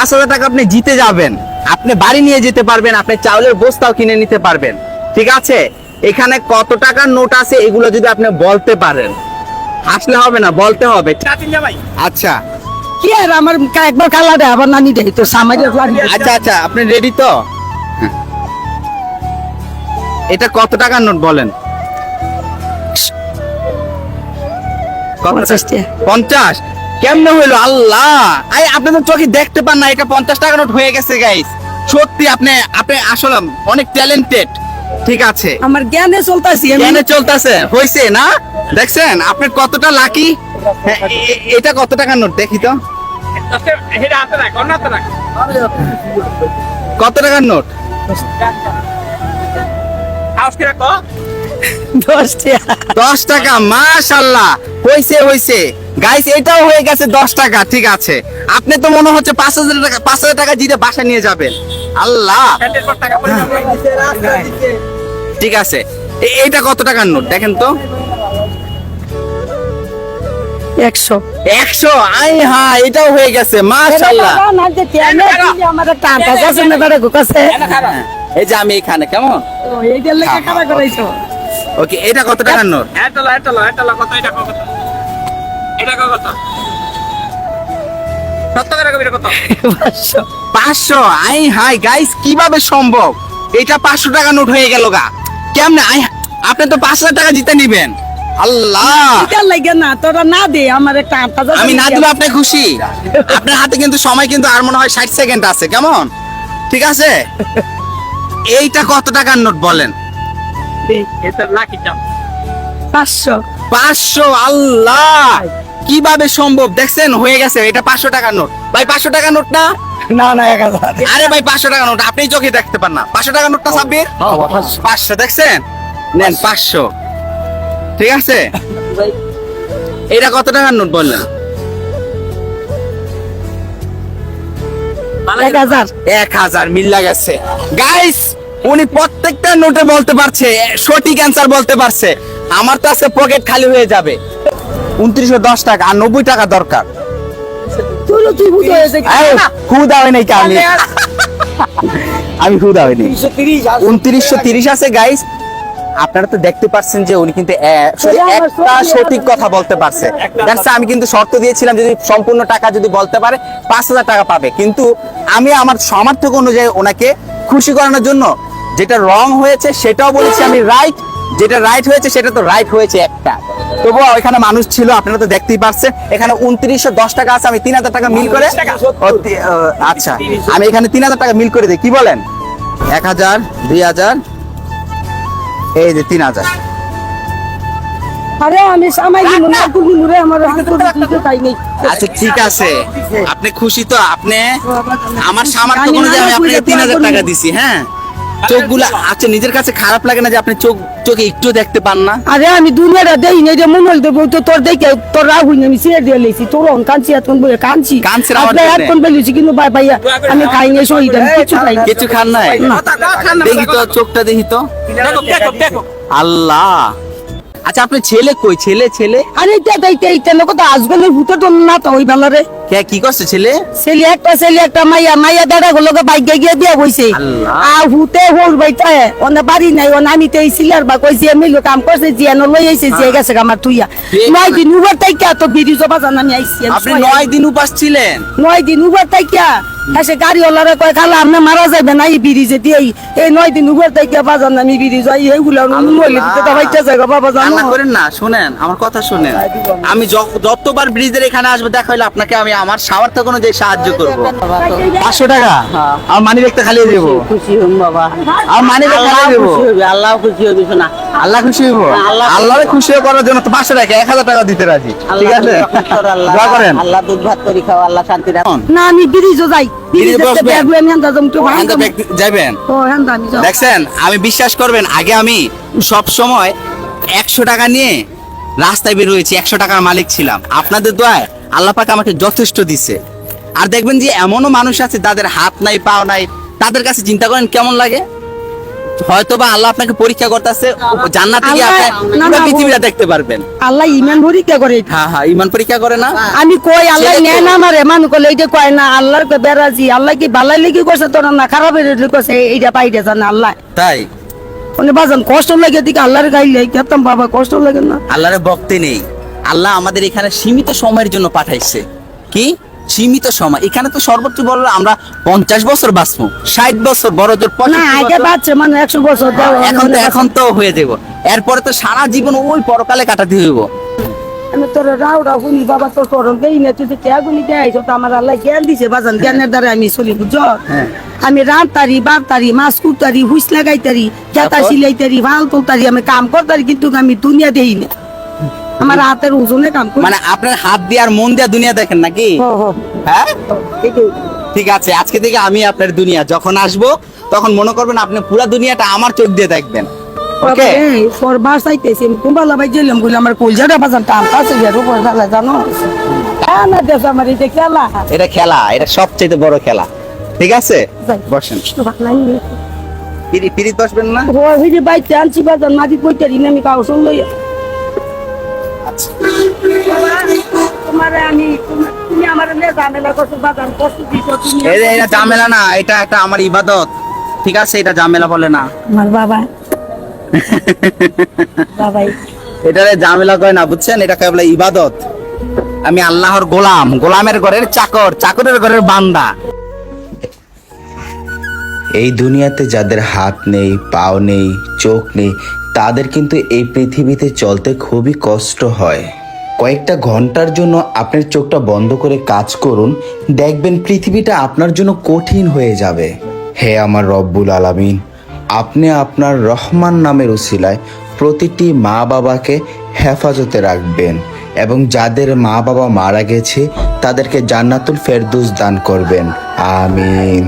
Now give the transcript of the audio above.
পাঁচ হাজার টাকা আপনি জিতে যাবেন। আপনি বাড়ি নিয়ে যেতে পারবেন আপনি চাউলের বস্তাও কিনে নিতে পারবেন। ঠিক আছে? এখানে কত টাকার নোট আছে এগুলো যদি আপনি বলতে পারেন। আসলে হবে না বলতে হবে। আচ্ছা। কি আর আমার একবার কালা দেয় আবার নানি দেয় তো সামাজিক আচ্ছা আচ্ছা আপনি রেডি তো। এটা কত টাকার নোট বলেন। পঞ্চাশ? কেমনে হইল আল্লাহ? আই আপনি তো চোখে দেখতে পান না এটা পঞ্চাশ টাকা নোট হয়ে গেছে গাইস সত্যি আপনি আপনি আসলে অনেক ট্যালেন্টেড ঠিক আছে। আমার জ্ঞানে চলতেছি কেন চলতেছে হইছে না? দেখছেন আপনি কতটা লাকি এটা কত টাকার নোট? দেখি তো। কত টাকার নোট? দশ টাকা। দশ টাকা মাশাল্লাহ। হইছে হইছে। গাইস এটাও হয়ে গেছে দশ টাকা ঠিক আছে। আপনি তো মনে হচ্ছে পাঁচ হাজার টাকা পাঁচ হাজার টাকা জিতে বাসা নিয়ে যাবেন। আল্লাহ। ঠিক আছে। এইটা কত টাকার নোট? দেখেন তো। একশো। একশো? আই হ্যাঁ এটাও হয়ে গেছে মাশাল্লাহ কাছে এই যে আমি এখানে কেমন? এইটার লেখা কারা করাইছো। ওকে এটা কত টাকার নোট পাঁচশো। পাঁচশো? আই হাই গাইস কীভাবে সম্ভব? এটা পাঁচশো টাকা নোট হয়ে গেল গা। কেমনে? আই আপনি তো পাঁচ হাজার টাকা জিতে নিবেন। আল্লাহ! লাগে না তোরা না দে আমার একটা আমি না দিলে আপনি খুশি। আপনার হাতে কিন্তু সময় কিন্তু আর মনে হয় ষাট সেকেন্ড আছে কেমন? ঠিক আছে? এইটা কত টাকার নোট বলেন? পাঁচশো। পাঁচশো আল্লাহ! কীভাবে সম্ভব? দেখছেন? হয়ে গেছে। এটা পাঁচশো টাকার নোট। ভাই পাঁচশো টাকার নোট না? না না এক হাজার। আরে ভাই পাঁচশো টাকা নোট। আপনি চোখে দেখতে পান না। পাঁচশো টাকা নোটটা সাব্বির? পাঁচশো। দেখছেন? নেন পাঁচশো। ঠিক আছে? এটা কত টাকার নোট বললেন? এক হাজার। এক হাজার মিল্লা গেছে। গাইস উনি প্রত্যেকটা নোটে বলতে পারছে সঠিক অ্যান্সার বলতে পারছে। আমার তো আছে পকেট খালি হয়ে যাবে। উনত্রিশশো দশ টাকা আর নব্বই টাকা দরকার। খুদা হয় নাই আমি? আমি খুদা হয়নি উনত্রিশশো তিরিশ আছে। গাইস আপনারা তো দেখতে পাচ্ছেন যে উনি কিন্তু একটা সঠিক কথা বলতে পারছে। আমি কিন্তু শর্ত দিয়েছিলাম যদি সম্পূর্ণ টাকা যদি বলতে পারে পাঁচ হাজার টাকা পাবে। কিন্তু আমি আমার সামর্থ্য অনুযায়ী ওনাকে খুশি করানোর জন্য যেটা রং হয়েছে সেটাও বলেছি আমি রাইট যেটা রাইট হয়েছে সেটা তো রাইট হয়েছে একটা। তবুও এখানে মানুষ ছিল আপনারা তো দেখতেই পাচ্ছেন এখানে উনত্রিশশো দশ টাকা আছে আমি তিন হাজার টাকা মিল করে আচ্ছা আমি এখানে তিন হাজার টাকা মিল করে দিই কি বলেন? এক হাজার দুই হাজার এই যে তিন হাজার। আরে আমি আমার আচ্ছা ঠিক আছে। আপনি খুশি তো আপনি আমার সামর্থ্য অনুযায়ী আমি আপনাকে তিন হাজার টাকা দিছি হ্যাঁ? চোখগুলা আচ্ছা নিজের কাছে খারাপ লাগে না যে আপনি চোখ চোখে একটু দেখতে পান না? আরে আমি দুনিয়াটা দেই না যে মন হইতো বই তো তোর দেখে তোর রাগ হইনি আমি সিয়ার দিয়ে লেছি তোর অন কাঁচি এখন বলে কাঁচি কাঁদছেন আপনি এখন বলেছি কিন্তু ভাই ভাইয়া আমি খাই নাই শহীদ আমি কিছু খাই নাই। কিছু খান নাই? দেখি তো চোখটা দেখি তো। আল্লাহ। আচ্ছা আপনার ছেলে কই? ছেলে ছেলে? আরে এটা এইটা এইটা লোক তো আজগলের ভূতে তো না তো ওই বেলারে কে কি করছে ছেলে? ছেলে একটা ছেলে একটা মাইয়া মাইয়া দাদা গুলোকে বাইকে গিয়ে দিয়ে বইছে। আর হুতে হোর বাইটা ওনা বাড়ি নাই ওনা আমি তো এই সিলার বা কইছি আমি লোক কাম করছে জিয়ানো লই আইছে জিয়া গেছে আমার তুইয়া নয় দিন উবার তাইকা তো বিড়ি জবা জানা আমি আইছি আপনি নয় দিন উপাস ছিলেন? নয় দিন উবার তাইকা। এসে গাড়ি ওলারে কয় খালা আপনি মারা যাবে না এই ব্রিজে দিয়ে এই নয় দিন তাইকা বাজান আমি ব্রিজ যাই এইগুলো মরলে দিতে তো গো বাবা জানো। করেন না শুনেন আমার কথা শুনেন। আমি যতবার ব্রিজের এখানে আসব দেখা হলে আপনাকে আমি আমার সামর্থ্য অনুযায়ী সাহায্য করব। পাঁচশো টাকা? আমার মানি ব্যাগটা খালিয়ে দেবো খুশি হন বাবা। আমার মানি ব্যাগ আল্লাহ খালিয়ে দেবো হবে আল্লাহ খুশি হবে শোনা। আল্লাহ খুশি হইব? আল্লাহ খুশি করার জন্য তো পাঁচশো টাকা এক হাজার টাকা দিতে রাজি। ঠিক আছে? দোয়া করেন। আল্লাহ দুধ ভাত করে খাও আল্লাহ শান্তি রাখো। না আমি ব্রিজও যাই। দেখছেন আমি বিশ্বাস করবেন আগে আমি সব সময় একশো টাকা নিয়ে রাস্তায় বের হয়েছি একশো টাকার মালিক ছিলাম। আপনাদের দোয়ায় আল্লাহ পাক আমাকে যথেষ্ট দিছে। আর দেখবেন যে এমনও মানুষ আছে তাদের হাত নাই পাও নাই তাদের কাছে চিন্তা করেন কেমন লাগে? হয়তো বা আল্লাহ আপনাকে পরীক্ষা করতেছে জান্নাতে গিয়ে আপনি পুরো পৃথিবীটা দেখতে পারবেন। আল্লাহ পরীক্ষা করে। হ্যাঁ হ্যাঁ পরীক্ষা করে না। আমি কই আল্লাহ আমারে কলে এইটা কয় না আল্লাহর বেরাজি আল্লাহ কি লেগে করছে তোর না খারাপ এইটা পাইতে জানে আল্লাহ। তাই? মানে বাজান কষ্ট লাগে দিকে আল্লাহর গাইলে কেতাম বাবা কষ্ট লাগে না। আল্লাহরে ভক্তি নেই। আল্লাহ আমাদের এখানে সীমিত সময়ের জন্য পাঠাইছে। কি? সীমিত সময়। এখানে তো সর্বোচ্চ বড় আমরা পঞ্চাশ বছর বাঁচবো। ষাট বছর বড় জোর না আগে বছর। মানে একশো বছর এখন তো এখন তো হয়ে যাব। এরপরে তো সারা জীবন ওই পরকালে কাটাতে হইব। আমি তোর রাউডা শুনি বাবা তোর সরল দেই না তুই ত্যাগুলি দেয় তো আমার আল্লাহ জ্ঞান দিছে বাজান জ্ঞানের দ্বারা আমি চলি বুঝ হ্যাঁ। আমি মাছ হুইস ভালো তুলতারি আমি কাম করতারি কিন্তু আমি দুনিয়া দেই না। আমার হাতের ওজনে কাম করি। মানে আপনার হাত দিয়ে আর মন দিয়ে দুনিয়া দেখেন নাকি? হ্যাঁ? ঠিক আছে আজকে থেকে আমি আপনার দুনিয়া। যখন আসব তখন মনে করবেন আপনি পুরো দুনিয়াটা আমার চোখ দিয়ে দেখবেন। ওকে? বাসাইতেছি আমি কুম্বালা ভাই গেলাম বলে আমার কলজাটা বাজান টান কাছে গিয়ে রূপ জ্বালা জানো? হ্যাঁ না দেশ আমার এটা খেলা। এটা খেলা এটা সবচেয়ে বড় খেলা। ঠিক আছে। বসেন। পিরিত বসবেন না? ও ওই যে বাইতে আনছি বাজার মাটি কইতারি না আমি কাউ শুনলই আচ্ছা এটা ঝামেলা না এটা একটা আমার ইবাদত। ঠিক আছে এটা ঝামেলা বলে না। আমার বাবা। বাবাই। এটা ঝামেলা কয় না বুঝছেন? এটা কেবল ইবাদত। আমি আল্লাহর গোলাম গোলামের ঘরের চাকর চাকরের ঘরের বান্দা। এই দুনিয়াতে যাদের হাত নেই পাও নেই চোখ নেই তাদের কিন্তু এই পৃথিবীতে চলতে খুবই কষ্ট হয়। কয়েকটা ঘণ্টার জন্য আপনার চোখটা বন্ধ করে কাজ করুন। দেখবেন পৃথিবীটা আপনার জন্য কঠিন হয়ে যাবে। হে আমার রব্বুল আলামিন, আপনি আপনার রহমান নামের উসিলায় প্রতিটি মা বাবাকে হেফাজতে রাখবেন এবং যাদের মা বাবা মারা গেছে, তাদেরকে জান্নাতুল ফেরদৌস দান করবেন। আমিন।